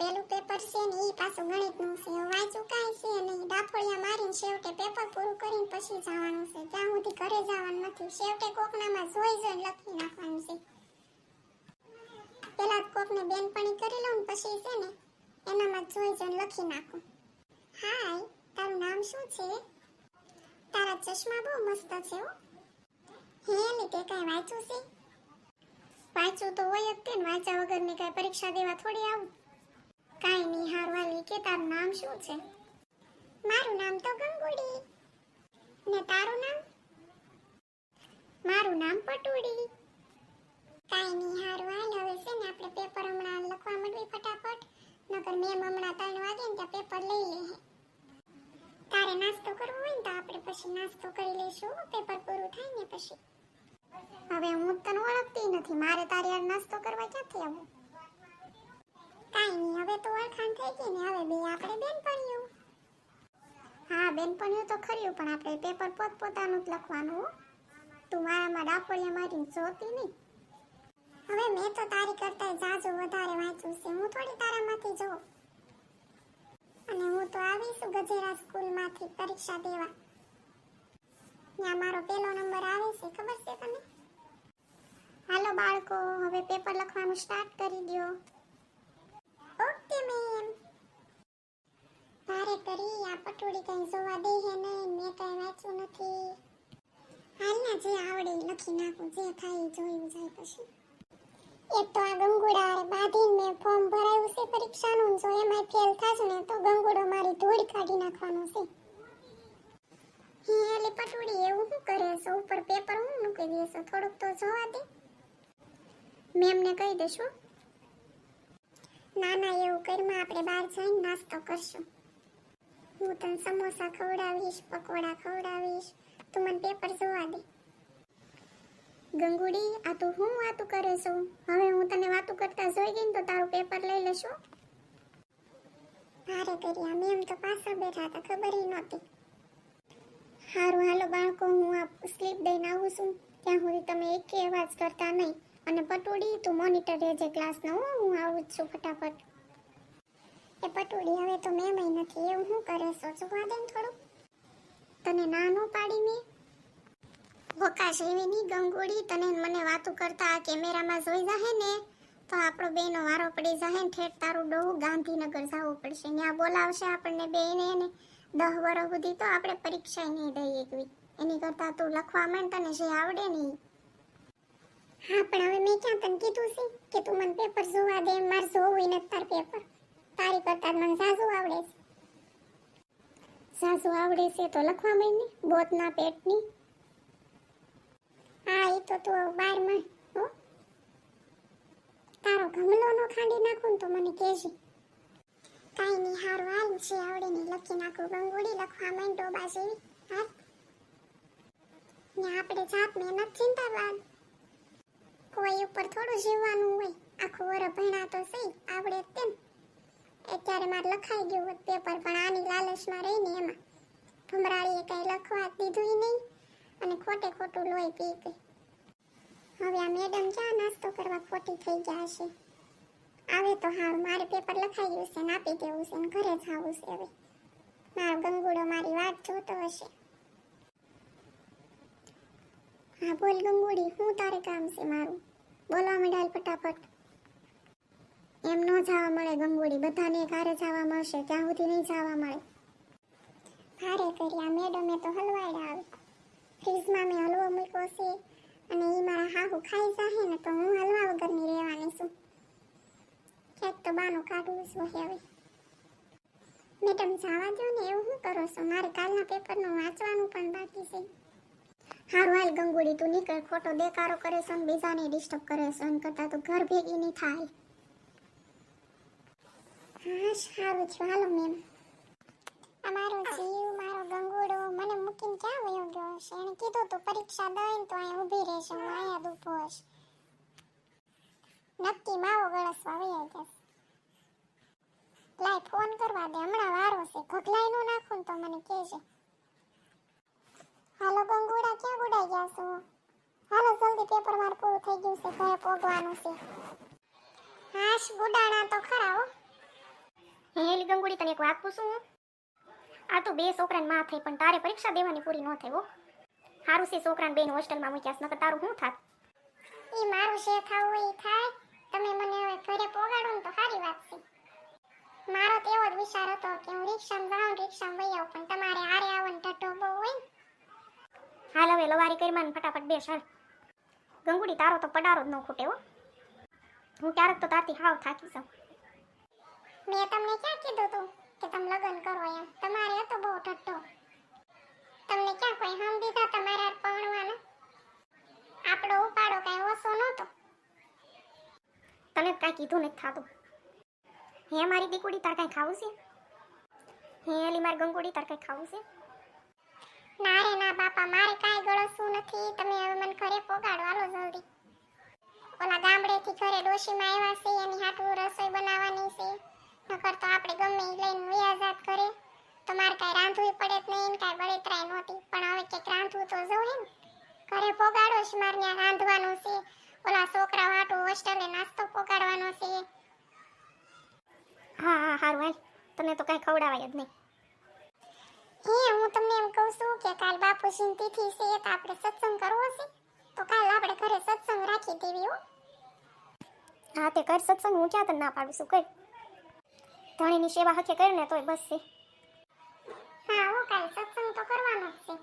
પેલું પેપર છે ને એ પાછું ગણિતનું છે. વાંચું કાંઈ છે નહીં. ડાફોળિયા મારીને છેવટે પેપર પૂરું કરીને પછી જવાનું છે. ત્યાં સુધી ઘરે જવાનું નથી. છેવટે કોકનામાં જોઈ જોઈને લખી નાખવાનું છે. પેલા કોકને બેનપણી કરી લઉં પછી છે ને એનામાં જોઈ જોઈને લખી નાખું. હાય, તારું નામ શું છે? તારા ચશ્મા બહુ મસ્ત છે હો. હે લી તે કાંઈ વાંચ્યું છે? વાંચવું તો હોય જ તે ને. વાંચ્યા વગરની કાંઈ પરીક્ષા દેવા થોડી આવું. કાંઈ નહીં હારવાલી કે તારું નામ શું છે? મારું નામ તો ગંગુડી. ને તારું નામ? મારું નામ પટુડી. કાંઈ નહીં હારવાલ હવે છે ને આપણે પેપર હમણાં લખવા માંડવી ફટાફટ. નકર મેમ હમણાં ત્રણ વાગે ને ત્યાં પેપર લઈ લે તારે નાસ્તો કરવો હોય ને તો આપણે પછી નાસ્તો કરી લઈશું. પેપર પૂરું થાય ને પછી. હવે હું તને ઓળખતી નથી. મારે તારી યાર નાસ્તો કરવા ક્યાંથી આવું? કાંઈ નહીં, હવે તો ઓળખાણ થઈ ગઈ ને, હવે બે આપણે બેનપણીઓ. હા, બેનપણીઓ તો ખર્યું પણ આપણે પેપર પોત પોતાનું જ લખવાનું તું મારામાં ડાફોડિયા મારીને જોતી નહીં. હવે મેં તો તારી કરતા જાજુ વધારે વાંચ્યું છે. હું થોડી તારામાંથી જોઉં. અને હું તો આવીશું ગજેરા સ્કૂલમાંથી પરીક્ષા દેવા. ત્યાં મારો પહેલો નંબર આવે છે, ખબર છે તને? હાલો બાળકો, હવે પેપર લખવાનું સ્ટાર્ટ કરી દો ઓકે મેમ ભારે કરી આ પટોળી કઈ જોવા દે હે નહીં, મેં કઈ વાંચ્યું નથી. હાલના જે આવડે લખી નાખું, જે થાય જોયું જાય પછી. એક તો આ ગંગુડા બાંધીને મેં ફોર્મ ભરાયું છે પરીક્ષાનું, જો એમાં ફેલ થશે ને, તો ગંગુડો મારી ધૂળ કાઢી નાખવાનો છે. હે એટલે પટોળી, એવું શું કરે છે? ઉપર પેપર હું મૂકી દેશો થોડુંક તો જોવા દે. મેમને કહી દેશું ના ના એવું કરીમાં આપણે બહાર જઈને નાસ્તો કરશું. હું તને સમોસા ખવડાવીશ, પકોડા ખવડાવીશ, તું મને પેપર જોવા દે. ગંગુડી, આ તો હું વાતું કરે છું? હવે હું તને વાતું કરતા જોઈ ગઈ ને તો તારું પેપર લઈ લેશું? ભારે કર્યા મેમ તો પાછળ બેઠા હતા, ખબર ય નહોતી. હારું, હાલો બાળકો, હું આ સ્લીપ દઈને આવું છું. ત્યાં સુધી તમે એકે અવાજ કરતા નહીં. અને પટોડી તું મોનિટર રહેજે ક્લાસનો હું આવું જ છું ફટાફટ. એ પટોડી હવે તો મેમ નથી, એવું શું કરે? જોવા દે થોડું તને ના પાડી મેં? વકાશ એવી ની ગંગોળી, તને મને વાતું કરતા આ કેમેરામાં જોઈ જાહે ને, તો આપણો બેનો વારો પડી જાહે ને ઠેઠ તારું ડોહું ગાંધીનગર જવું પડશે. ત્યાં બોલાવશે આપણને બેને ને દહ વર્ષ સુધી તો આપણે પરીક્ષા નહીં દઈએ એકવી એની કરતાં તું લખવા માંડ, તને જે આવડે નહીં હા, પણ હવે મેં ક્યાં તને કીધું છે કે તું મને પેપર જોવા દે? મારે જોવું નથી તાર પેપર તારી કરતા મને સાસુ આવડે છે. સાસુ આવડે છે તો લખવા માંડ, બોતના પેટની. હા એ તો તું બારમાં, હો. તારો ગમલો નો ખાંડી નાખું તો મને કહેજે. કાઈ નહીં, હારું, હાલ છે આવડે નહીં લખી નાખું. ગંગોળી લખવા માંડો ડોબા જેવી હા ને આપણે જાત મહેનત ચિંતાવાદ કોઈ ઉપર થોડું જીવવાનું હોય, આખું વર ભણ્યા તો સહી આવડે તેમ. અત્યારે મારે લખાઈ ગયું હોત પેપર પણ આની લાલચમાં રહીને એમાં. ભમરાળીએ કંઈ લખવા જ દીધું નહીં અને ખોટે ખોટું લોહી પી ગઈ. હવે આ મેડમ ક્યાં નાસ્તો કરવા ખોટી થઈ ગયા હશે આવે તો હારું મારે પેપર લખાઈ ગયું છે ને આપી દેવું છે ને ઘરે જવું છે હવે. મારો ગંગુડો મારી વાત જોતો હશે. હા, બોલ ગંગુડી શું તારે કામ છે મારું? બોલવા માંડાલ ફટાફટ. એમ ન જવા મળે ગંગુડી બધાને ઘરે જવા મળશે ત્યાં સુધી નહીં જવા મળે. ભારે કર્યા. મેડમે તો હલવાડ્યા આવે મેં હલવો મૂક્યો છે અને એ મારા હાહુ ખાઈ જાહે ને તો હું હલવા વગરની રહેવાની છું. ક્યાંક તો બાનું કાઢવું છું હવે. મેડમ, જવા દો ને એવું શું કરો છો? મારે કાલના પેપરનું વાંચવાનું પણ બાકી છે. હારું, હાલ ગંગોળી, તું નીકળ. ખોટો દેકારો કરે છે ને બીજાને ડિસ્ટર્બ કરે છે એમ કરતાં તું ઘર ભેગી નહીં થાય. હા સારું છું હાલો મેમ અમારો જીવ મારો ગંગુડો મને મૂકીને ક્યાં વયો ગયો હશે એને કીધું તું પરીક્ષા દઈને તો અહીં ઊભી રહેશે હું અહીંયા ઊભો હશે નક્કી માવો ગળસવા વયો જશે લાય ફોન કરવા દે હમણાં વારો છે ઘગલાઈ નું નાખું તો મને કહેજે હાલો ગંગુડા ક્યાં ગુડાઈ ગયા છો હાલો જલ્દી પેપર માર પૂરું થઈ ગયું છે ઘરે પોગવાનું છે હાશ ગુડાણા તો ખરા હો હે હેલી ગંગુડી તને એક વાત પૂછું આ તો બે છોકરાને માં થઈ પણ તારે પરીક્ષા દેવાની પૂરી ન થઈ હો. સારું છે છોકરાને બેન હોસ્ટેલમાં મૂક્યાસ નકર તારું શું થાત? ઈ મારું જે થવું ઈ થાય. તમે મને હવે ઘરે પોગાડો ને તો સારી વાત છે. મારો તો એવો જ વિચાર હતો કે હું રિક્ષામાં જાઉં રિક્ષામાં વઈ આવું પણ તમારે હારે આવવાનો ટટો બહુ હોય ને. હાલ હવે લવારી કરી માં ફટાફટ બેસ હાલ. ગંગુડી તારો તો પડારો જ ન ખૂટે હો. હું ક્યારેક તો તારથી હાવ થાકી જાઉં. મેં તમને ક્યાં કીધું તું કે તમે લગ્ન કરો એમ? તમારે હતો બહુ ઠટ્ટો તમને ક્યાં કોઈ હમ દીધા તમારે પરણવાના? આપણો ઉપાડો કાંઈ ઓછો નહોતો. તને કાંઈ કીધું નથી થતું. હે મારી દીકુડી, તાર કાંઈ ખાવું છે? હે અલી, મારી ગંગુડી, તાર કાંઈ ખાવું છે? ના રે, ના બાપા, મારે કાંઈ ગળસું નથી. તમે હવે મને ઘરે પોગાડો. હાલો જલ્દી. ઓલા ગામડેથી ઘરે ડોશીમાં આવ્યા છે એની હાટું રસોઈ બનાવવાની છે નકર તો આપણે ગમે ઈ લઈને વ્યાજાત કરે તો મારે કાંઈ રાંધવું પડે જ નહીં કાંઈ બળેતરાય નહોતી પણ હવે કંઈક રાંધવું તો જોવે ને ઘરે પોગાડો છે મારે ત્યાં રાંધવાનું છે. ઓલા છોકરા વાટો હોસ્ટેલે નાસ્તો પોગાડવાનો છે. હા હા સારું હાલ. તને તો કાંઈ ખવડાવાય જ નહીં. હે, હું તમને એમ કહું છું કે કાલ બાપુજીની તિથિ છે તો આપણે સત્સંગ કરવો છે. તો કાલ આપણે ઘરે સત્સંગ રાખી દેવી હો. હા, તે કર સત્સંગ. હું ક્યાં તને ના પાડું છું, કર. ધણીની સેવા હકે કરીને તોય બસ છે. હા હો કાલ સત્સંગ તો કરવાનો જ છે.